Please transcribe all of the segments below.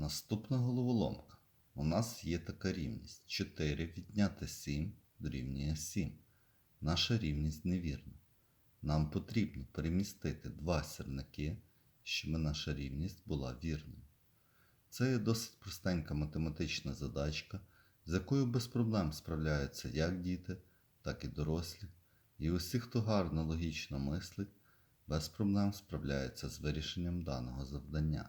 Наступна головоломка. У нас є така рівність. 4 відняти 7 дорівнює 7. Наша рівність невірна. Нам потрібно перемістити два сірники, щоб наша рівність була вірною. Це є досить простенька математична задачка, з якою без проблем справляються як діти, так і дорослі. І усі, хто гарно логічно мислить, без проблем справляються з вирішенням даного завдання.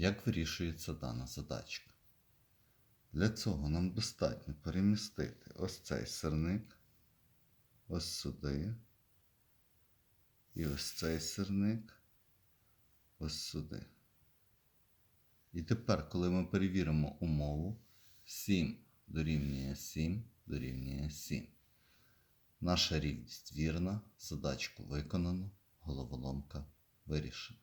Як вирішується дана задачка? Для цього нам достатньо перемістити ось цей сирник ось сюди. І ось цей сирник ось сюди. І тепер, коли ми перевіримо умову, 7 дорівнює 7 дорівнює 7. Наша рівність вірна, задачку виконано, головоломка вирішена.